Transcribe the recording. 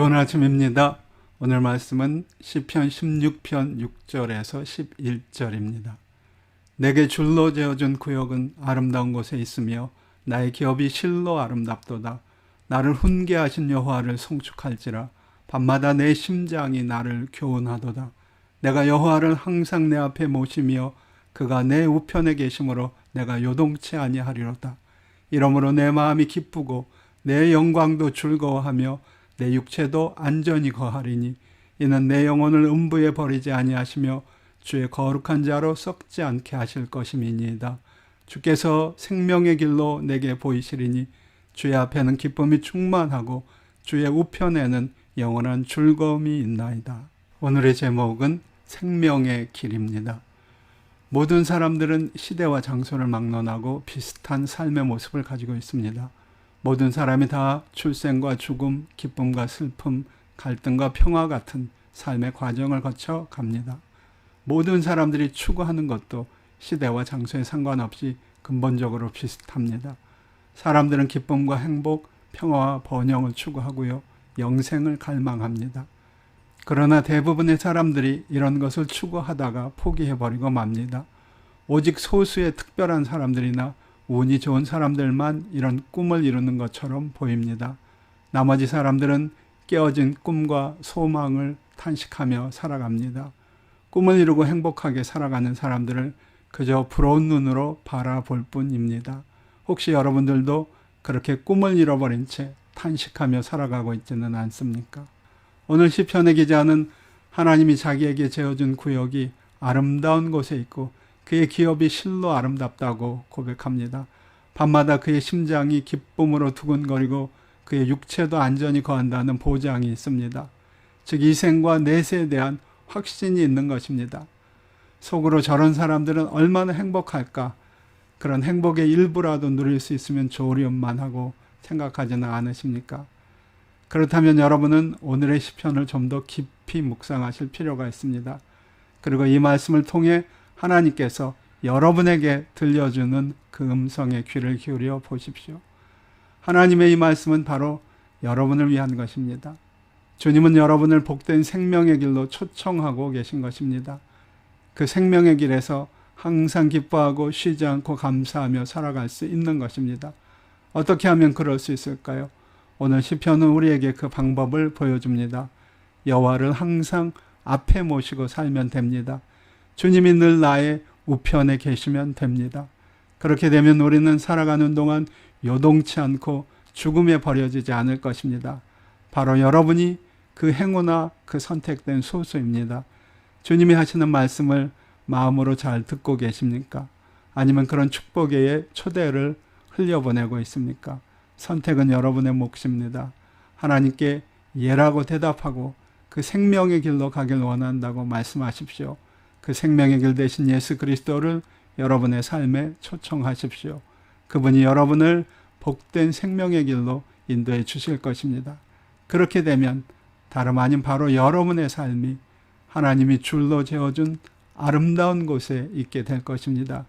좋은 아침입니다. 오늘 말씀은 시편 16편 6절에서 11절입니다. 내게 줄로 재어준 구역은 아름다운 곳에 있으며 나의 기업이 실로 아름답도다. 나를 훈계하신 여호와를 송축할지라 밤마다 내 심장이 나를 교훈하도다. 내가 여호와를 항상 내 앞에 모시며 그가 내 우편에 계심으로 내가 요동치 아니하리로다. 이러므로 내 마음이 기쁘고 내 영광도 즐거워하며 내 육체도 안전히 거하리니 이는 내 영혼을 음부에 버리지 아니하시며 주의 거룩한 자로 썩지 않게 하실 것임이니이다. 주께서 생명의 길로 내게 보이시리니 주의 앞에는 기쁨이 충만하고 주의 우편에는 영원한 즐거움이 있나이다. 오늘의 제목은 생명의 길입니다. 모든 사람들은 시대와 장소를 막론하고 비슷한 삶의 모습을 가지고 있습니다. 모든 사람이 다 출생과 죽음, 기쁨과 슬픔, 갈등과 평화 같은 삶의 과정을 거쳐 갑니다. 모든 사람들이 추구하는 것도 시대와 장소에 상관없이 근본적으로 비슷합니다. 사람들은 기쁨과 행복, 평화와 번영을 추구하고요. 영생을 갈망합니다. 그러나 대부분의 사람들이 이런 것을 추구하다가 포기해버리고 맙니다. 오직 소수의 특별한 사람들이나 운이 좋은 사람들만 이런 꿈을 이루는 것처럼 보입니다. 나머지 사람들은 깨어진 꿈과 소망을 탄식하며 살아갑니다. 꿈을 이루고 행복하게 살아가는 사람들을 그저 부러운 눈으로 바라볼 뿐입니다. 혹시 여러분들도 그렇게 꿈을 잃어버린 채 탄식하며 살아가고 있지는 않습니까? 오늘 시편의 기자는 하나님이 자기에게 재어준 구역이 아름다운 곳에 있고 그의 기업이 실로 아름답다고 고백합니다. 밤마다 그의 심장이 기쁨으로 두근거리고 그의 육체도 안전히 거한다는 보장이 있습니다. 즉 이생과 내세에 대한 확신이 있는 것입니다. 속으로 저런 사람들은 얼마나 행복할까? 그런 행복의 일부라도 누릴 수 있으면 좋으련만 하고 생각하지는 않으십니까? 그렇다면 여러분은 오늘의 시편을 좀 더 깊이 묵상하실 필요가 있습니다. 그리고 이 말씀을 통해 하나님께서 여러분에게 들려주는 그 음성의 귀를 기울여 보십시오. 하나님의 이 말씀은 바로 여러분을 위한 것입니다. 주님은 여러분을 복된 생명의 길로 초청하고 계신 것입니다. 그 생명의 길에서 항상 기뻐하고 쉬지 않고 감사하며 살아갈 수 있는 것입니다. 어떻게 하면 그럴 수 있을까요? 오늘 시편은 우리에게 그 방법을 보여줍니다. 여호와를 항상 앞에 모시고 살면 됩니다. 주님이 늘 나의 우편에 계시면 됩니다. 그렇게 되면 우리는 살아가는 동안 요동치 않고 죽음에 버려지지 않을 것입니다. 바로 여러분이 그 행우나 그 선택된 소수입니다. 주님이 하시는 말씀을 마음으로 잘 듣고 계십니까? 아니면 그런 축복의 초대를 흘려보내고 있습니까? 선택은 여러분의 몫입니다. 하나님께 예라고 대답하고 그 생명의 길로 가길 원한다고 말씀하십시오. 그 생명의 길 대신 예수 그리스도를 여러분의 삶에 초청하십시오. 그분이 여러분을 복된 생명의 길로 인도해 주실 것입니다. 그렇게 되면 다름 아닌 바로 여러분의 삶이 하나님이 줄로 재어준 아름다운 곳에 있게 될 것입니다.